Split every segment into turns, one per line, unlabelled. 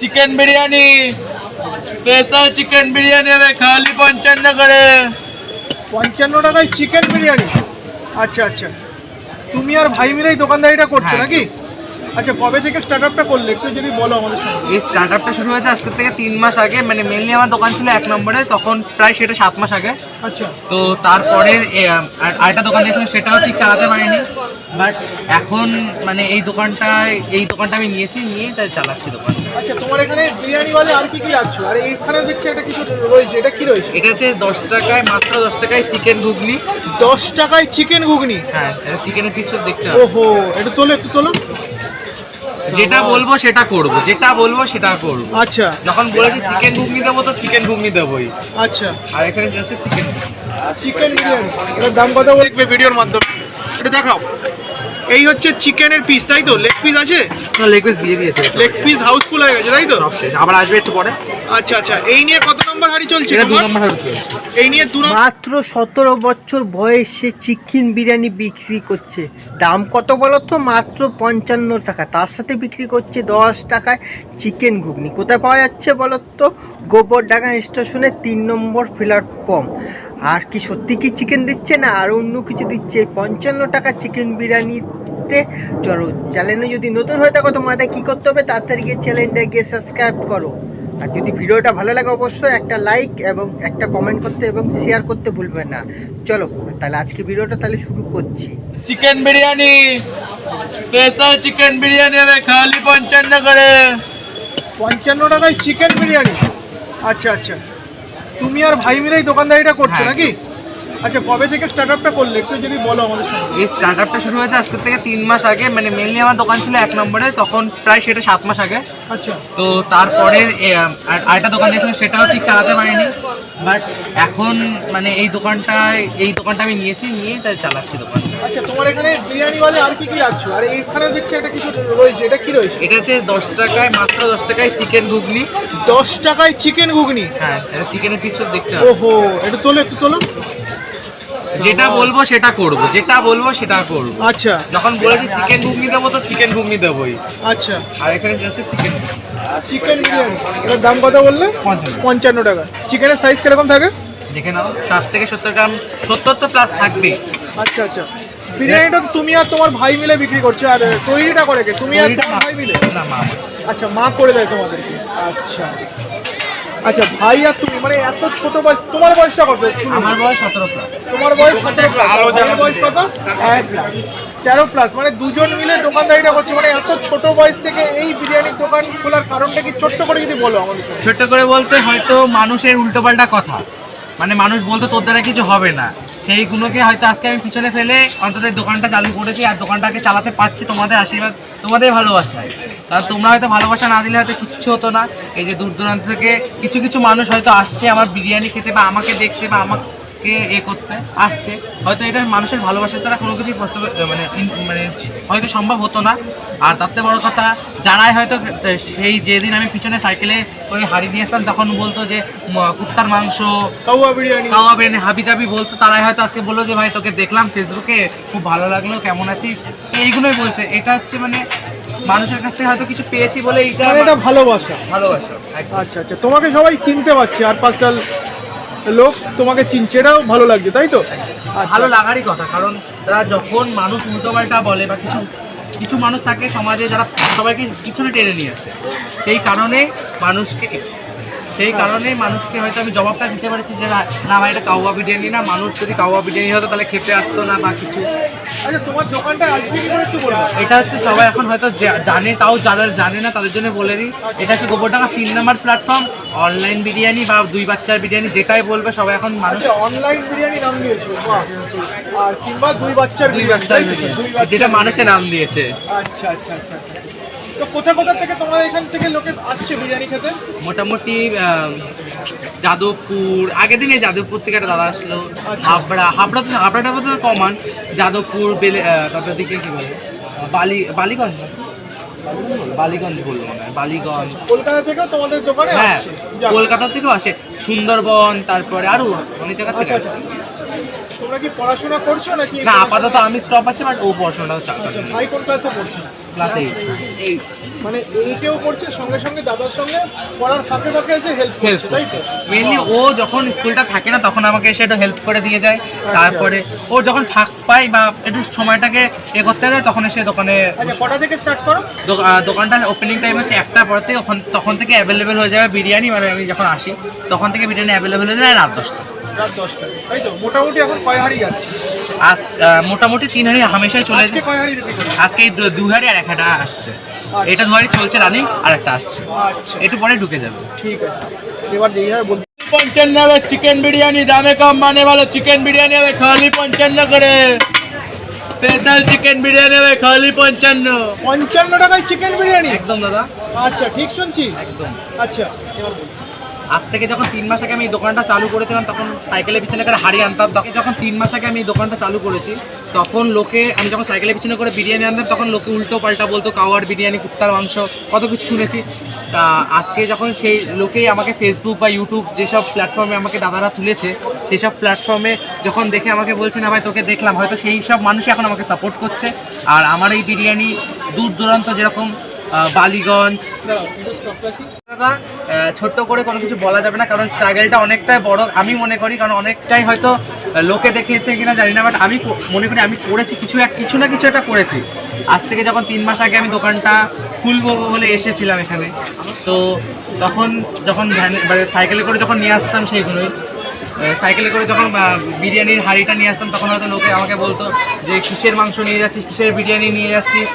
Chicken biryani special chicken biryani হবে খালি পঞ্চান্ন করে
পঞ্চান্ন টাকায় চিকেন বিরিয়ানি আচ্ছা আচ্ছা। তুমি আর ভাই মিলে এই দোকানদারিটা করছ
হ্যাঁ।
নাকি? আচ্ছা কবে থেকে স্টার্ট আপটা করলে? একটু যদি বলো আমাদের সঙ্গে।
এই স্টার্ট আপটা শুরু হয়েছে আজকে থেকে তিন মাস আগে। মানে মেনলি আমার দোকান ছিল এক নম্বরে তখন প্রায় সেটা সাত মাস আগে।
আচ্ছা।
তো তারপরে আরেকটা দোকান দিয়েছিল সেটাও ঠিক চালাতে পারিনি। বাট এখন মানে এই দোকানটা এই দোকানটা আমি নিয়েছি নিয়ে তাই চালাচ্ছি দোকান।
আচ্ছা তোমার এখানে বিরিয়ানি বলে আর কি কি রাখছো? আর এইখানে দেখছি একটা কিছু রয়েছে এটা কি রয়েছে?
এটা হচ্ছে দশ টাকায় মাত্র দশ টাকায় চিকেন ঘুগনি।
দশ টাকায় চিকেন ঘুগনি?
হ্যাঁ চিকেনের পিস দেখতে হবে।
ওহো একটু তোলো একটু তোলো।
যেটা বলব সেটা করব যেটা বলব সেটা করব।
আচ্ছা।
যখন বলেছি চিকেন ঘুগনি দেবো তো চিকেন ঘুগনি দেবোই।
আচ্ছা।
আর এখানে যাচ্ছে চিকেন।
চিকেন বিরিয়ানি। এটার দাম কত? দেখবে ভিডিওর মাধ্যমে। এটা দেখাও। এই হচ্ছে চিকেনের পিস তাই তো? লেগ পিস আছে?
না লেগ পিস দিয়ে দিয়েছে
লেগ পিস হাউসফুল হয়ে গেছে তাই তো?
সব শেষ। আবার আসবে একটু পরে।
আচ্ছা আচ্ছা। এই নিয়ে কত নম্বর হাড়ি চলছে
এটা? নম্বর হচ্ছে
এই নিয়ে দু
মাত্র সতেরো বছর বয়সে চিকেন বিরিয়ানি বিক্রি করছে। দাম কত বলো তো? মাত্র পঞ্চান্ন টাকা। তার সাথে বিক্রি করছে দশ টাকায় চিকেন ঘুগনি। কোথায় পাওয়া যাচ্ছে বলো তো? গোবর গোবরডাঙ্গা স্টেশনে তিন নম্বর প্ল্যাটফর্ম আর কি সত্যি কি চিকেন দিচ্ছে না? আর অন্য কিছু দিচ্ছে। পঞ্চান্ন টাকা চিকেন বিরিয়ানিতে চলো। চ্যানেলে যদি নতুন হয়ে থাকো তোমাদের কি করতে হবে? তাড়াতাড়ি গিয়ে চ্যানেলটাকে সাবস্ক্রাইব করো। আর যদি ভিডিওটা ভালো লাগে অবশ্যই একটা লাইক এবং একটা কমেন্ট করতে এবং শেয়ার করতে ভুলবেন না। চলো তাহলে আজকে ভিডিওটা তাহলে শুরু করছি।
Chicken biryani! Special chicken biryani হবে খালি পঞ্চান্ন করে।
পঞ্চান্ন টাকায় চিকেন বিরিয়ানি? আচ্ছা আচ্ছা। তুমি আর ভাই মিলেই দোকানদারিটা করছ
হ্যাঁ।
নাকি? আচ্ছা কবে থেকে স্টার্ট আপটা করলে? একটু যদি বলো আমাদের
এই স্টার্ট আপটা শুরু হয়েছে আজকের থেকে তিন মাস আগে। মানে মেনলি আমার দোকান ছিল এক নম্বরে তখন প্রায় সেটা সাত মাস আগে।
আচ্ছা।
তো তারপরে আরেকটা দোকান দিয়েছিল সেটাও ঠিক চালাতে পারিনি। বাট এখন মানে এই দোকানটা এই দোকানটা আমি নিয়েছি নিয়ে তাই চালাচ্ছি দোকান।
আচ্ছা তোমার এখানে বিরিয়ানি বলে আর কি কি রাখছো? আর এইখানে দেখছি একটা কিছু রয়েছে এটা কি রয়েছে?
এটা হচ্ছে দশ টাকায় মাত্র দশ টাকায় চিকেন ঘুগনি।
দশ টাকায় চিকেন ঘুগনি?
হ্যাঁ চিকেনের পিস দেখতে হবে।
ওহো একটু তোলো একটু তোলো।
যেটা বলব সেটা করব যেটা বলব সেটা করব।
আচ্ছা।
যখন বলেছি চিকেন ঘুগনি দেবো তো চিকেন ঘুগনি দেবোই।
আচ্ছা।
আর এখানে যাচ্ছে চিকেন
চিকেন বিরিয়ানি। এটার দাম কত বললে?
পঞ্চান্ন।
টাকা। চিকেনের সাইজ কীরকম থাকে?
দেখে নাও ষাট থেকে সত্তর গ্রাম সত্তর তো প্লাস থাকবে
আচ্ছা আচ্ছা। বিরিয়ানিটা তো তুমি আর তোমার ভাই মিলে বিক্রি করছ আর তৈরিটা করে কে? তুমি আর তোমার ভাই মিলে?
না মা।
আচ্ছা মা করে দেয় তোমাদেরকে। আচ্ছা। আচ্ছা ভাই আর তুমি মানে এত ছোট বয়স তোমার বয়সটা কত?
আমার বয়স সতেরো
তোমার বয়স সতেরো বয়স কত? তেরো প্লাস মানে দুজন মিলে দোকানদারিটা করছে। মানে এত ছোট বয়স থেকে এই বিরিয়ানির দোকান খোলার কারণটা কি ছোট্ট করে যদি বলো আমাদের
ছোট্ট করে বলতে হয়তো মানুষের উল্টোপাল্টা কথা। মানে মানুষ বলতো, তোর দ্বারা কিছু হবে না। সেইগুলোকে হয়তো আজকে আমি পিছনে ফেলে অন্তত দোকানটা চালু করেছি, আর দোকানটাকে চালাতে পারছি তোমাদের আশীর্বাদ, তোমাদের ভালোবাসায়। কারণ তোমরা হয়তো ভালোবাসা না দিলে হয়তো কিচ্ছু হতো না। এই যে দূর দূরান্ত থেকে কিছু কিছু মানুষ হয়তো আসছে আমার বিরিয়ানি খেতে বা আমাকে দেখতে বা আমাকে এ করতে আসছে হয়তো এটা মানুষের ভালোবাসা ছাড়া কোনো কিছুই প্রস্তাব মানে মানে হয়তো সম্ভব হতো না। আর তার থেকে বড় কথা যারাই হয়তো সেই যেদিন আমি পিছনে সাইকেলে করে হারিয়ে নিয়ে আসতাম তখন বলতো যে কুত্তার মাংস
কাউয়া বিরিয়ানি।
কাওয়া বিরিয়ানি হাবি জাবি বলতো। তারাই হয়তো আজকে বলল যে ভাই তোকে দেখলাম ফেসবুকে খুব ভালো লাগল কেমন আছিস? এইগুলোই বলছে। এটা হচ্ছে মানে মানুষের কাছ থেকে হয়তো কিছু পেয়েছি বলে
মানে এটা ভালোবাসা।
ভালোবাসা
আচ্ছা আচ্ছা। তোমাকে সবাই চিনতে পারছে আর পাঁচটা লোক তোমাকে চিনছে এটাও ভালো লাগছে, তাই তো আচ্ছা।
ভালো লাগারই কথা, কারণ তারা যখন মানুষ উল্টো পাল্টা বলে বা কিছু কিছু মানুষ থাকে সমাজে যারা সবাইকে পিছনে টেনে নিয়ে আসে, সেই কারণে মানুষকে সেই কারণেই মানুষকে হয়তো আমি জবাবটা দিতে পারছি যে না, ভাই এটা কাউয়া বিরিয়ানি না। মানুষ যদি কাউয়া বিরিয়ানি হতো তাহলে খেতে আসতো না বা কিছু।
আচ্ছা তোমার দোকানটা
এটা হচ্ছে সবাই এখন হয়তো জানে তাও যাদের জানে না তাদের জন্য বলে দিই। এটা হচ্ছে গোবরডাঙ্গা তিন নম্বর প্ল্যাটফর্ম অনলাইন বিরিয়ানি বা দুই বাচ্চার বিরিয়ানি যেটাই বলবে সবাই এখন মানুষ
আচ্ছা অনলাইন বিরিয়ানি নাম দিয়েছ। আর কিংবা দুই বাচ্চার
দুই বাচ্চার বিরিয়ানি। যেটা মানুষের নাম দিয়েছে।
আচ্ছা আচ্ছা আচ্ছা আচ্ছা। তো কোথা কোথা থেকে তোমার এখান থেকে লোকে আসছে বিরিয়ানি খেতে?
মোটামুটি যাদবপুর আগের দিনে যাদবপুর থেকে একটা দাদা আসলো।
আচ্ছা।
হাবড়া হাবড়া তো হাবড়াটা বোধ কমান। যাদবপুর বেলে তারপর দিকে কি বলে? বালি বালিগঞ্জ? বালিগঞ্জ বলব মনে হয় বালিগঞ্জ।
কলকাতা থেকেও তোমাদের দোকানে
হ্যাঁ কলকাতা থেকেও আসে। সুন্দরবন তারপরে আরও অনেক জায়গা থেকে
আচ্ছা
আসে।
আচ্ছা তোমরা কি পড়াশোনা করছ নাকি
না আপাতত আমি স্টপ আছে বাট ও পড়াশোনাটাও
আচ্ছা
চালাচ্ছে।
ভাই কোন ক্লাসে পড়ছে?
ক্লাস এইট
মানে এইটেও করছে সঙ্গে সঙ্গে দাদার সঙ্গে পড়ার ফাঁকে ফাঁকে এসে হেল্প করছে তাই তো?
মেনলি ও যখন স্কুলটা থাকে না তখন আমাকে এসে একটু হেল্প করে দিয়ে যায়। তারপরে ও যখন ফাঁক পায় বা একটু সময়টাকে এ করতে যায় তখন এসে দোকানে
আচ্ছা কটা থেকে স্টার্ট করো?
দো- আহ, দোকানটার ওপেনিং টাইম হচ্ছে একটা পর থেকে তখন থেকে অ্যাভেলেবেল হয়ে যাবে বিরিয়ানি মানে আমি যখন আসি তখন থেকে বিরিয়ানি অ্যাভেলেবেল হয়ে যাবে রাত দশটা।
মোটামুটি
তিন হাড়ি হামেশাই চলে
আজকে কয়
আজকে দু- দু হাড়ি আর এক হাটা আসছে আচ্ছা। এটা দু হাড়ি চলছে রানিং আর একটা আসছে।
আচ্ছা।
একটু পরে ঢুকে যাবে।
ঠিক আছে। এবার দেখি পঞ্চান্ন
হবে চিকেন বিরিয়ানি দামে কম মানে ভালো চিকেন বিরিয়ানি হবে খালি পঞ্চান্ন করে। স্পেশাল চিকেন বিরিয়ানি হবে খালি পঞ্চান্ন।
পঞ্চান্ন টাকায় চিকেন বিরিয়ানি?
একদম দাদা।
আচ্ছা ঠিক শুনছি।
একদম।
আচ্ছা
আজ থেকে যখন তিন মাস আগে আমি এই দোকানটা চালু করেছিলাম, তখন সাইকেলের পিছনে করে হাড়ি আনতাম। তখন যখন তিন মাস আগে আমি এই দোকানটা চালু করেছি, তখন লোকে, আমি যখন সাইকেলের পিছনে করে বিরিয়ানি আনতাম, তখন লোকে উল্টো পাল্টা বলতো, কাওয়ার বিরিয়ানি, কুত্তার মাংস, কত কিছু শুনেছি। তা আজকে যখন সেই লোকেই আমাকে ফেসবুক বা ইউটিউব যেসব প্ল্যাটফর্মে আমাকে দাদারা তুলেছে, সেসব প্ল্যাটফর্মে যখন দেখে আমাকে বলছে, না ভাই, তোকে দেখলাম। হয়তো সেই সব মানুষই এখন আমাকে সাপোর্ট করছে। আর আমার এই বিরিয়ানি দূর দূরান্ত যেরকম বালিগঞ্জ। দাদা ছোট্ট করে কোনো কিছু বলা যাবে না কারণ স্ট্রাগলটা অনেকটাই বড় আমি মনে করি কারণ অনেকটাই হয়তো লোকে দেখিয়েছে কিনা জানি না বাট আমি মনে করি আমি করেছি কিছু এক কিছু না কিছু একটা করেছি। আজ থেকে যখন তিন মাস আগে আমি দোকানটা খুলবো বলে এসেছিলাম এখানে তো তখন যখন ভ্যানে মানে সাইকেলে করে যখন নিয়ে আসতাম সেইগুলোই। সাইকেলে করে যখন বিরিয়ানির হাঁড়িটা নিয়ে আসতাম, তখন হয়তো লোকে আমাকে বলতো যে, কিসের মাংস নিয়ে যাচ্ছিস, কিসের বিরিয়ানি নিয়ে যাচ্ছিস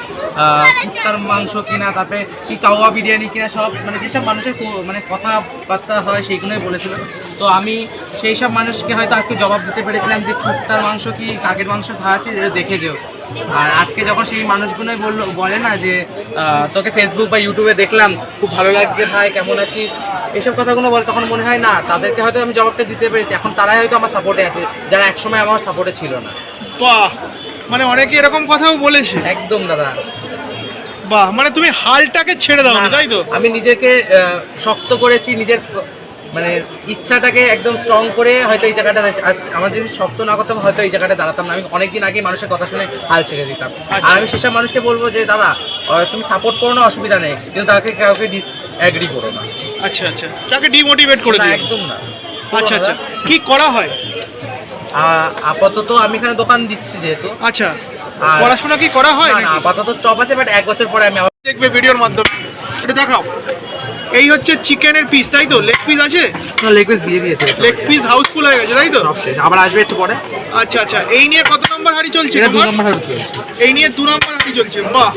কুত্তার মাংস কিনা, তারপরে কি কাওয়া বিরিয়ানি কিনা, সব মানে যেসব মানুষের মানে কথাবার্তা হয়, সেইগুলোই বলেছিল। তো আমি সেই সব মানুষকে হয়তো আজকে জবাব দিতে পেরেছিলাম যে কুত্তার মাংস কি কাকের মাংস খাওয়াচ্ছি এটা দেখে যেও। আর আজকে যখন সেই মানুষগুলোই বলল, বলে না যে তোকে ফেসবুক বা ইউটিউবে দেখলাম, খুব ভালো লাগছে ভাই, কেমন আছিস? এসব কথাগুলো বলে তখন মনে হয় না তাদেরকে হয়তো আমি জবাবটা দিতে পেরেছি। এখন তারাই হয়তো আমার সাপোর্টে আছে যারা একসময় আমার সাপোর্টে ছিল না।
বাহ! মানে অনেকে এরকম কথাও বলেছে।
একদম দাদা।
বাহ! মানে তুমি হালটাকে ছেড়ে দাও তাই তো?
আমি নিজেকে শক্ত করেছি নিজের মানে ইচ্ছাটাকে একদম স্ট্রং করে হয়তো এই জায়গাটা আমার যদি শক্ত না করতাম হয়তো এই জায়গাটা দাঁড়াতাম না। আমি অনেকদিন আগে মানুষের কথা শুনে হাল ছেড়ে দিতাম।
আচ্ছা।
আর আমি সেসব মানুষকে বলব যে দাদা তুমি সাপোর্ট করো না অসুবিধা নেই। কিন্তু তাকে কাউকে ডিস অ্যাগ্রি করো না।
আচ্ছা আচ্ছা। তাকে ডিমোটিভেট করে
না,
দিও।
একদম না।
আচ্ছা আচ্ছা। কি করা হয়?
আপাতত আমি এখানে দোকান দিচ্ছি যেহেতু।
আচ্ছা।
আর-
পড়াশোনা কি করা হয়
না, না,
নাকি?
আপাতত স্টপ আছে বাট এক বছর পরে আমি আবার
দেখবে ভিডিওর মাধ্যমে। এটা দেখাও। এই হচ্ছে চিকেনের পিস তাই তো? লেগ পিস আছে?
লেগ পিস দিয়ে দিয়েছে।
লেগ পিস হাউসফুল হয়ে গেছে তাই তো?
সব শেষ। আবার আসবে একটু পরে।
আচ্ছা আচ্ছা। এই নিয়ে কত নম্বর হাড়ি চলছে
এটা দু
তোমার?
নম্বর হচ্ছে
এই নিয়ে দু নম্বর হাড়ি চলছে। বাহ!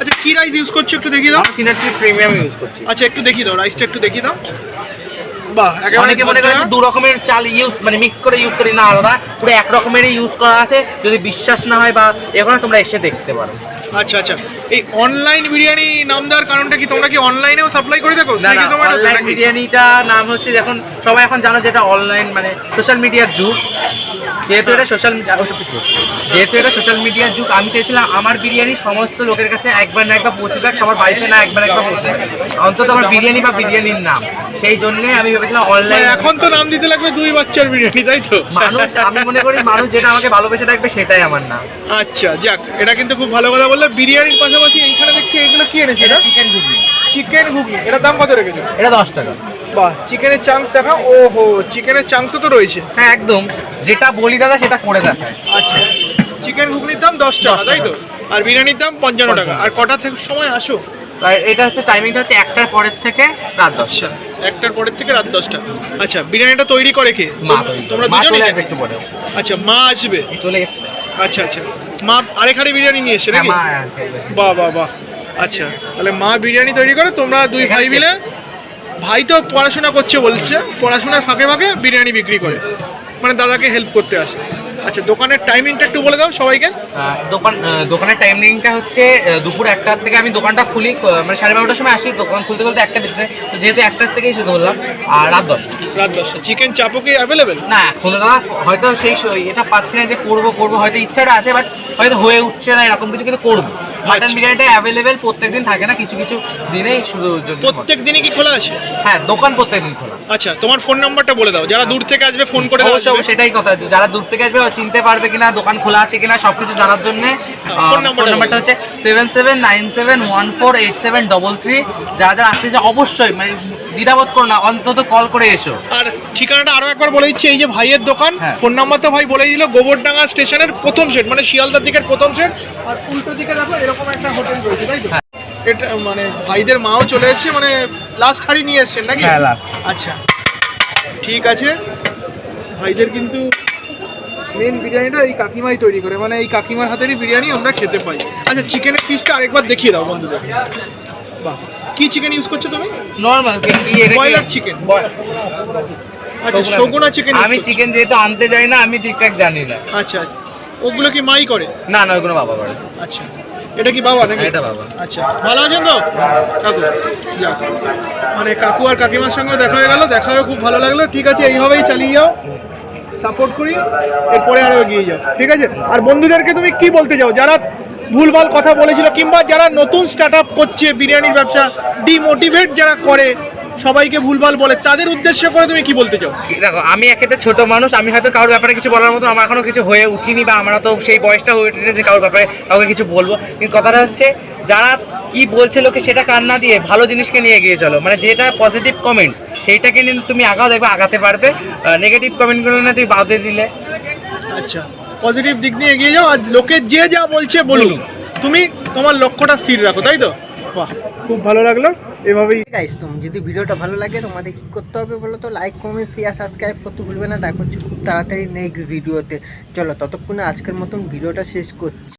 আচ্ছা কি রাইস ইউজ করছ একটু দেখিয়ে দাও?
সিনাট্রি প্রিমিয়াম ইউজ করছি।
আচ্ছা একটু দেখিয়ে দাও রাইসটা একটু দেখিয়ে দাও। বাহ
অনেকে মনে দু রকমের চাল ইউজ মানে মিক্স করে ইউজ করি না আলাদা। পুরো এক রকমেরই ইউজ করা আছে। যদি বিশ্বাস না হয় বা এখানে তোমরা এসে দেখতে পারো।
আচ্ছা আচ্ছা। এই অনলাইন বিরিয়ানি নাম দেওয়ার কারণটা কি? তোমরা কি অনলাইনেও সাপ্লাই করে থাকো
না অনলাইন বিরিয়ানিটা নাম হচ্ছে সবাই এখন জানো যেটা অনলাইন মানে সোশ্যাল মিডিয়ার যুগ। যেহেতু এটা সোশ্যাল যেহেতু এটা সোশ্যাল মিডিয়ার যুগ আমি চেয়েছিলাম আমার বিরিয়ানি সমস্ত লোকের কাছে একবার না একবার পৌঁছে যাক সবার বাড়িতে না একবার একবার পৌঁছে যাক। অন্তত আমার বিরিয়ানি বা বিরিয়ানির নাম। সেই জন্যে আমি ভেবেছিলাম অনলাইন
এখন তো নাম দিতে লাগবে দুই বাচ্চার বিরিয়ানি তাই তো?
মানুষ আমি মনে করি মানুষ যেটা আমাকে ভালোবেসে থাকবে সেটাই আমার নাম।
আচ্ছা যাক এটা কিন্তু খুব ভালো কথা বললে বিরিয়ানির পাশাপাশি এইখানে দেখছি এগুলো কি এনেছে
এটা?
এটা
চিকেন ঘুগনি।
চিকেন ঘুগনি। এটার দাম কত রেখেছো?
এটা দশ টাকা।
বাহ চিকেনের চাংস দেখা ওহো চিকেনের চাংসও তো রয়েছে।
হ্যাঁ একদম। যেটা বলি দাদা সেটা করে দেখায়।
আচ্ছা। চিকেন ঘুগনির দাম দশ টাকা তাই তো? আর বিরিয়ানির দাম পঞ্চান্ন টাকা। আর কটা থেকে সময় আসো?
আর এটা হচ্ছে টাইমিংটা হচ্ছে একটার পরের থেকে রাত দশটা।
একটার পরের থেকে রাত দশটা। আচ্ছা বিরিয়ানিটা তৈরি করে কে?
মা।
তোমরা
মা
দুজনেই
চলে
জানো?
আসবে একটু পরে
আচ্ছা মা আসবে।
চলে এসছে।
আচ্ছা আচ্ছা। মা আরেক হাড়ি বিরিয়ানি নিয়ে এসছে
হ্যাঁ,
নাকি? বাহ বাহ বাহ। আচ্ছা তাহলে মা বিরিয়ানি তৈরি করে তোমরা দুই ভাই মিলে ভাই তো পড়াশোনা করছে বলছে পড়াশোনার ফাঁকে ফাঁকে বিরিয়ানি বিক্রি করে। মানে দাদাকে হেল্প করতে আসে। আচ্ছা দোকানের টাইমিংটা একটু বলে দাও সবাইকে।
দোকান দোকানের টাইমিংটা হচ্ছে দুপুর একটার থেকে আমি দোকানটা খুলি মানে সাড়ে বারোটার সময় আসি দোকান খুলতে খুলতে একটা বেজে তো যেহেতু একটার থেকেই শুধু বললাম আর রাত দশটা।
রাত দশটা। চিকেন চাপও কি অ্যাভেলেবেল
না এখন দাদা হয়তো সেই এটা পাচ্ছি না যে করব করব হয়তো ইচ্ছাটা আছে বাট হয়তো হয়ে উঠছে না এরকম কিছু কিন্তু করব। মাটন
আচ্ছা।
বিরিয়ানিটা অ্যাভেলেবেল প্রত্যেকদিন থাকে না কিছু কিছু দিনেই শুধু
প্রত্যেক দিনই কি খোলা আছে?
হ্যাঁ দোকান প্রত্যেকদিন খোলা।
আচ্ছা তোমার ফোন নাম্বারটা বলে দাও যারা দূর থেকে আসবে ফোন করে
দাও অবশ্যই সেটাই কথা। যারা দূর থেকে আসবে চিনতে পারবে কিনা দোকান খোলা আছে কিনা সবকিছু জানার জন্য
ফোন নাম্বারটা
হচ্ছে seven seven nine seven one four eight seven double three যারা যারা আসতে অবশ্যই মানে দ্বিধাবোধ করো না অন্তত কল করে এসো।
আর ঠিকানাটা আরও একবার বলে দিচ্ছি এই যে ভাইয়ের দোকান
হ্যাঁ।
ফোন নাম্বার তো ভাই বলে দিল গোবরডাঙ্গা স্টেশনের প্রথম সেট মানে শিয়ালদার দিকের প্রথম সেট আর উল্টো দিকে দেখো এরকম একটা হোটেল রয়েছে তাই তো?
হ্যাঁ।
এটা মানে ভাইদের মাও চলে এসেছে মানে লাস্ট হাড়ি নিয়ে এসেছেন নাকি?
হ্যাঁ লাস্ট
আচ্ছা ঠিক আছে। ভাইদের কিন্তু মেন বিরিয়ানিটা এই কাকিমাই তৈরি করে মানে এই কাকিমার হাতেরই বিরিয়ানি আমরা খেতে পাই। আচ্ছা চিকেনের পিসটা আরেকবার দেখিয়ে দাও বন্ধুদের। বাহ। কি চিকেন ইউজ করছ তুমি?
Normal
Boiler chicken? আচ্ছা
সগুনা
চিকেন
আমি চিকেন যেহেতু আনতে যাই না আমি ঠিকঠাক জানি না।
আচ্ছা ওগুলো কি মাই করে?
না না ওইগুলো বাবা করে।
আচ্ছা। এটা কি বাবা নাকি?
এটা বাবা।
আচ্ছা। ভালো আছেন তো? কাকু মানে কাকু আর কাকিমার সঙ্গে দেখা হয়ে গেল দেখা হয়ে খুব ভালো লাগল। ঠিক আছে এইভাবেই চালিয়ে যাও। সাপোর্ট করি এরপরে আরও এগিয়ে যাও। ঠিক আছে? আর বন্ধুদেরকে তুমি কি বলতে চাও? যারা ভুলভাল কথা বলেছিল কিংবা যারা নতুন স্টার্ট আপ করছে বিরিয়ানির ব্যবসা ডিমোটিভেট যারা করে সবাইকে ভুলভাল বলে তাদের উদ্দেশ্য করে তুমি কি বলতে চাও?
দেখো আমি একেতে ছোট মানুষ আমি হয়তো কারোর ব্যাপারে কিছু বলার মতো আমার এখনও কিছু হয়ে উঠিনি বা আমরা তো সেই বয়সটা হয়ে উঠেছে যে কারোর ব্যাপারে কাউকে কিছু বলব। কিন্তু কথাটা হচ্ছে যারা কি বলছে লোকে সেটা কান না দিয়ে ভালো জিনিসকে নিয়ে এগিয়ে চলো। মানে যেটা পজিটিভ কমেন্ট সেইটাকে নিয়ে তুমি আগাও দেখবে আগাতে পারবে। নেগেটিভ কমেন্টগুলো না তুমি বাদে দিলে।
আচ্ছা। পজিটিভ দিক নিয়ে এগিয়ে যাও আর লোকে যে যা বলছে বলুন। তুমি তোমার লক্ষ্যটা স্থির রাখো তাই তো? বাহ খুব ভালো লাগল এভাবেই।
গাইস তুমি যদি ভিডিওটা ভালো লাগে তোমাদের কি করতে হবে বলো তো? লাইক কমেন্ট শেয়ার সাবস্ক্রাইব করতে ভুলবে না। দেখা হচ্ছে খুব তাড়াতাড়ি নেক্সট ভিডিওতে চলো ততক্ষণে আজকের মতন ভিডিওটা শেষ করছি।